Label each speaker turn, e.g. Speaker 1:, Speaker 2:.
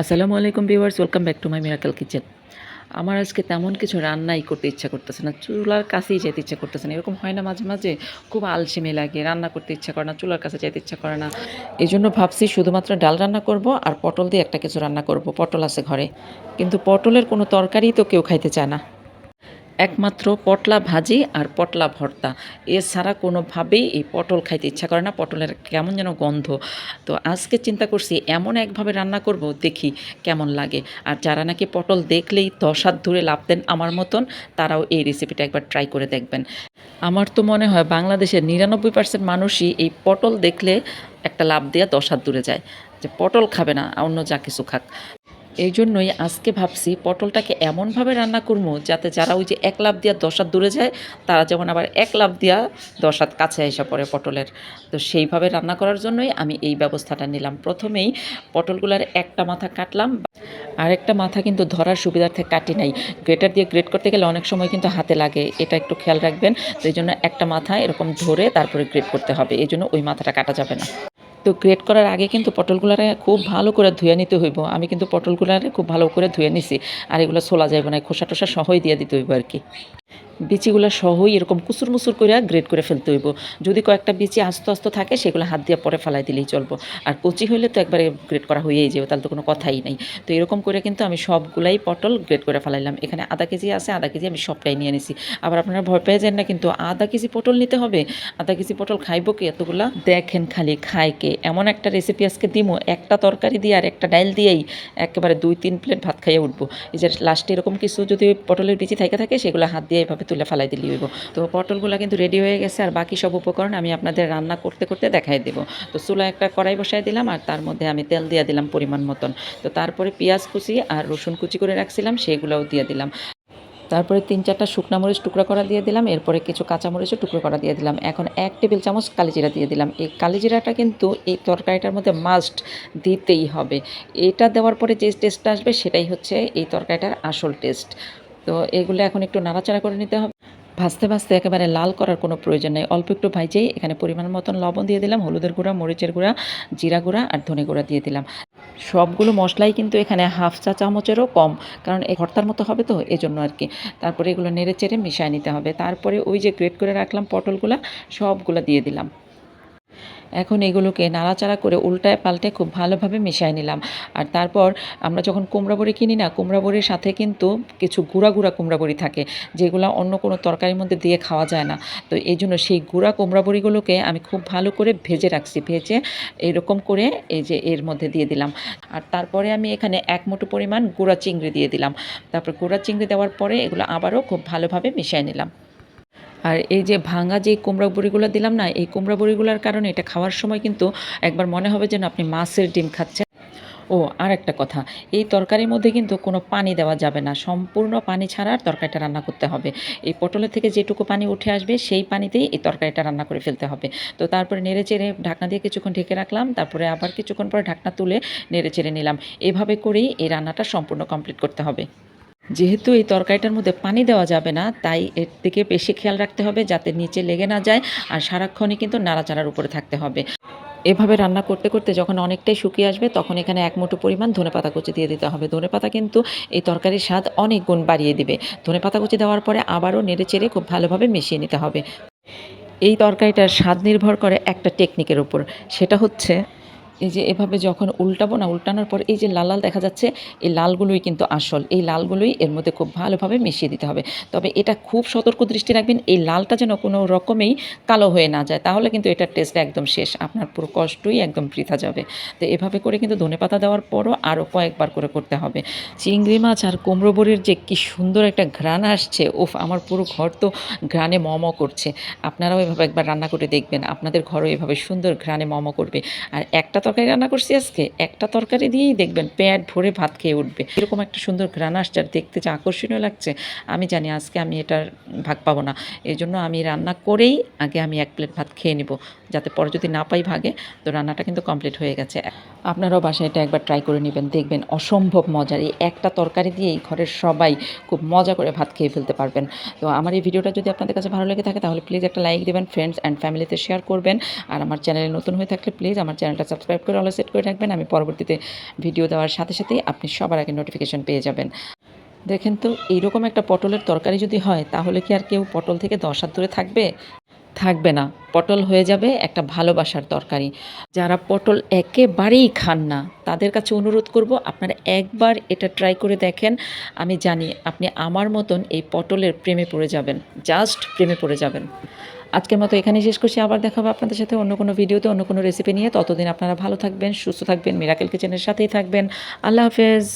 Speaker 1: আসসালামু আলাইকুম viewers, welcome back to my miracle kitchen. আমার আজকে তেমন কিছু রান্নাই করতে ইচ্ছা করতেছে না, চুলার কাছেই যেতে ইচ্ছা করতেছে না। এরকম হয় না মাঝে মাঝে খুব আলসেমি লাগে, রান্না করতে ইচ্ছা করে না, চুলার কাছে যেতে ইচ্ছা করে না। এই জন্য ভাবছি শুধুমাত্র ডাল রান্না করব আর পটল দিয়ে একটা কিছু রান্না করব, পটল আছে ঘরে। কিন্তু পটলের কোনো তরকারি তো কেউ খাইতে চায় না। একমাত্র পটলা ভাজি আর পটলা ভর্তা। এছাড়া কোনোভাবেই এই পটল খাইতে ইচ্ছা করে না, পটলের কেমন যেন গন্ধ। তো আজকে চিন্তা করছি, এমন একভাবে রান্না করব, দেখি কেমন লাগে। আর যারা নাকি পটল দেখলেই দশ হাত দূরে লাভ দেন আমার মতন, তারাও এই রেসিপিটা একবার ট্রাই করে দেখবেন। আমার তো মনে হয় বাংলাদেশের নিরানব্বই পার্সেন্ট মানুষই এই পটল দেখলে একটা লাভ দেওয়া দশ হাত দূরে যায়। যে পটল খাবে না, অন্য যা কিছু খাক। এই জন্যই আজকে ভাবছি পটলটাকে এমনভাবে রান্না করব যাতে যারা ওই যে এক লাভ দিয়া দশ হাত দূরে যায়, তারা যেমন আবার এক লাভ দিয়া দশ হাত কাছে এসে পড়ে পটলের। তো সেইভাবে রান্না করার জন্যই আমি এই ব্যবস্থাটা নিলাম। প্রথমেই পটলগুলার একটা মাথা কাটলাম। আর একটা মাথা কিন্তু ধরার সুবিধার্থে কাটি নাই। গ্রেটার দিয়ে গ্রেট করতে গেলে অনেক সময় কিন্তু হাতে লাগে, এটা একটু খেয়াল রাখবেন। তো এই জন্য একটা মাথা এরকম ধরে তারপরে গ্রেট করতে হবে। এই জন্য ওই মাথাটা কাটা যাবে না। তো গ্রেট করার আগে কিন্তু পটলগুলারে খুব ভালো করে ধুয়ে নিতে হইব। আমি কিন্তু পটলগুলারে খুব ভালো করে ধুয়ে নিছি। আর এগুলো সোলা যাইব না খোসা টোসা সহই দিয়ে দিতে হইব আর কি বিচিগুলো সহই এরকম কুসুর মুসুর করে গ্রেড করে ফেলতে হইব। যদি কয়েকটা বিচি আস্তে আস্তে থাকে, সেগুলো হাত দিয়ে পরে ফেলাই দিলেই চলবো। আর কচি হইলে তো একবারে গ্রেড করা হয়েই যাবে তাহলে তো কোনো কথাই নাই। তো এরকম করে কিন্তু আমি সবগুলাই পটল গ্রেড করে ফেলাইলাম। এখানে আধা কেজি আছে, আধা কেজি আমি সবটাই নিয়ে নিছি আবার আপনারা ভয় পেয়ে যান না, কিন্তু আধা কেজি পটল নিতে হবে। আধা কেজি পটল খাইবো কি এতগুলা? দেখেন খালি খায় কে। এমন একটা রেসিপি আজকে দিমো, একটা তরকারি দিয়ে আর একটা ডাইল দিয়েই একেবারে দুই, তিন প্লেট ভাত খাইয়ে উঠবো। এই যে লাস্টে এরকম কিছু যদি পটলের বিচি থাকে থাকে, সেগুলো হাত দিয়ে এভাবে তুলে ফেলাই দিলে হইব। তো পটলগুলো কিন্তু রেডি হয়ে গেছে আর বাকি সব উপকরণ আমি আপনাদের রান্না করতে করতে দেখাই দেবো। তো চুলা একটা কড়াই বসাই দিলাম আর তার মধ্যে আমি তেল দিয়ে দিলাম পরিমাণ মতন। তো তারপরে পেঁয়াজ কুচি আর রসুন কুচি করে রাখছিলাম, সেগুলোও দিয়ে দিলাম। তারপরে তিন চারটা শুকনা মরিচ টুকরো করা দিয়ে দিলাম, এরপরে কিছু কাঁচা মরিচও টুকরো করা দিয়ে দিলাম। এখন এক টেবিল চামচ কালিজিরা দিয়ে দিলাম। এই কালিজিরাটা কিন্তু এই তরকারিটার মধ্যে মাস্ট দিতেই হবে। এটা দেওয়ার পরে যে টেস্টটা আসবে সেটাই হচ্ছে এই তরকারিটার আসল টেস্ট তো এগুলো এখন একটু নাড়াচাড়া করে নিতে হবে। ভাজতে ভাজতে একেবারে লাল করার কোনো প্রয়োজন নেই। অল্প একটু ভাইজেই এখানে পরিমাণ মতন লবণ দিয়ে দিলাম, হলুদের গুঁড়া, মরিচের গুঁড়া, জিরা গুঁড়া আর ধনে গুঁড়া দিয়ে দিলাম। সবগুলো মশলাই কিন্তু এখানে হাফ চা চামচেরও কম, কারণ এই ভর্তার মতো হবে তো এই জন্য আর কি। তারপরে এগুলো নেড়ে চেড়ে মিশিয়ে নিতে হবে। তারপরে ওই যে গ্রেট করে রাখলাম পটলগুলা, সবগুলো দিয়ে দিলাম। এখন এগুলোকে নাড়াচাড়া করে উল্টায় পাল্টে খুব ভালোভাবে মিশিয়ে নিলাম। আর তারপর আমরা যখন কুমড়া বড়ি কিনি না, কুমড়া বড়ির সাথে কিন্তু কিছু গুঁড়া গুঁড়া কুমড়া বড়ি থাকে, যেগুলো অন্য কোনো তরকারির মধ্যে দিয়ে খাওয়া যায় না। তো এই জন্য সেই গুঁড়া কুমড়া বড়িগুলোকে আমি খুব ভালো করে ভেজে রাখছি, ভেজে এরকম করে এই যে এর মধ্যে দিয়ে দিলাম। আর তারপরে আমি এখানে এক মুঠো পরিমাণ গুঁড়া চিংড়ি দিয়ে দিলাম। তারপর গুঁড়া চিংড়ি দেওয়ার পরে এগুলো আবারও খুব ভালোভাবে মিশিয়ে নিলাম। আর এই যে ভাঙা যে কুমড়া বড়িগুলো দিলাম না, এই কুমড়া বড়িগুলোর কারণে এটা খাওয়ার সময় কিন্তু একবার মনে হবে যেন আপনি মাছের ডিম খাচ্ছেন। ও আর একটা কথা, এই তরকারির মধ্যে কিন্তু কোনো পানি দেওয়া যাবে না, সম্পূর্ণ পানি ছাড়া আর তরকারিটা রান্না করতে হবে। এই পটলের থেকে যেটুকু পানি উঠে আসবে, সেই পানিতেই এই তরকারিটা রান্না করে ফেলতে হবে। তো তারপরে নেড়ে চেড়ে ঢাকনা দিয়ে কিছুক্ষণ ঢেকে রাখলাম, তারপরে আবার কিছুক্ষণ পরে ঢাকনা তুলে নেড়ে চেড়ে নিলাম। এভাবে করেই এই রান্নাটা সম্পূর্ণ কমপ্লিট করতে হবে। যেহেতু এই তরকারিটার মধ্যে পানি দেওয়া যাবে না, তাই এর থেকে বেশি খেয়াল রাখতে হবে যাতে নিচে লেগে না যায় আর সারাক্ষণই কিন্তু নাড়াচাড়ার উপরে থাকতে হবে। এভাবে রান্না করতে করতে যখন অনেকটাই শুকিয়ে আসবে, তখন এখানে এক মুঠো পরিমাণ ধনেপাতা কুচি দিয়ে দিতে হবে। ধনেপাতা কিন্তু এই তরকারির স্বাদ অনেক গুণ বাড়িয়ে দিবে। ধনেপাতা কুচি দেওয়ার পরে আবারও নেড়ে চেড়ে খুব ভালোভাবে মিশিয়ে নিতে হবে। এই তরকারিটার স্বাদ নির্ভর করে একটা টেকনিকের উপর। সেটা হচ্ছে এই যে এভাবে যখন উল্টাবো না, উল্টানোর পর এই যে লাল লাল দেখা যাচ্ছে, এই লালগুলোই কিন্তু আসল। এই লালগুলোই এর মধ্যে খুব ভালোভাবে মিশিয়ে দিতে হবে। তবে এটা খুব সতর্ক দৃষ্টি রাখবেন, এই লালটা যেন কোনো রকমেই কালো হয়ে না যায়। তাহলে কিন্তু এটার টেস্ট একদম শেষ, আপনার পুরো কষ্টই একদম বৃথা যাবে। তো এভাবে করে কিন্তু ধনেপাতা দেওয়ার পরও আরও কয়েকবার করে করতে হবে। চিংড়ি মাছ আর কুমড়ো বড়ির যে কি সুন্দর একটা ঘ্রাণ আসছে, উফ, আমার পুরো ঘর তো ঘ্রাণে মম করছে। আপনারাও এভাবে একবার রান্না করে দেখবেন, আপনাদের ঘরও এভাবে সুন্দর ঘ্রাণে মম করবে। আর একটা তরকারি রান্না করছি আজকে, একটা তরকারি দিয়েই দেখবেন পেট ভরে ভাত খেয়ে উঠবে। এরকম একটা সুন্দর ঘ্রাণ আসছে আর দেখতে যে আকর্ষণীয় লাগছে, আমি জানি আজকে আমি এটার ভাগ পাবো না। এই জন্য আমি রান্না করেই আগে আমি এক প্লেট ভাত খেয়ে নেব। যাতে পরে যদি না পাই ভাগে, তো রান্নাটা কিন্তু কমপ্লিট হয়ে গেছে। আপনারাও বাসায় এটা একবার ট্রাই করে নেবেন, দেখবেন অসম্ভব মজার। এই একটা তরকারি দিয়েই ঘরের সবাই খুব মজা করে ভাত খেয়ে ফেলতে পারবেন। তো আমার এই ভিডিওটা যদি আপনাদের কাছে ভালো লেগে থাকে, তাহলে প্লিজ একটা লাইক দেবেন ফ্রেন্ডস অ্যান্ড ফ্যামিলিতে শেয়ার করবেন। আর আমার চ্যানেলে নতুন হয়ে থাকলে প্লিজ আমার চ্যানেলটা সাবস্ক্রাইব করে অল সেট করে রাখবেন। আমি পরবর্তীতে ভিডিও দেওয়ার সাথে সাথেই আপনি সবার আগে নোটিফিকেশন পেয়ে যাবেন। দেখেন তো, এইরকম একটা পটলের তরকারি যদি হয়, তাহলে কি আর কেউ পটল থেকে দশ হাত দূরে থাকবে? থাকবে না। পটল হয়ে যাবে একটা ভালোবাসার তরকারি। যারা পটল একেবারেই খান না, তাদের কাছে অনুরোধ করব, আপনারা একবার এটা ট্রাই করে দেখেন। আমি জানি আপনি আমার মতন এই পটলের প্রেমে পড়ে যাবেন জাস্ট প্রেমে পড়ে যাবেন। আজকের মতো এখানেই শেষ করছি। আবার দেখা হবে আপনাদের সাথে অন্য কোনো ভিডিওতে, অন্য কোনো রেসিপি নিয়ে। ততদিন আপনারা ভালো থাকবেন, সুস্থ থাকবেন মিরাকেল কিচেনের সাথেই থাকবেন। আল্লাহ হাফেজ।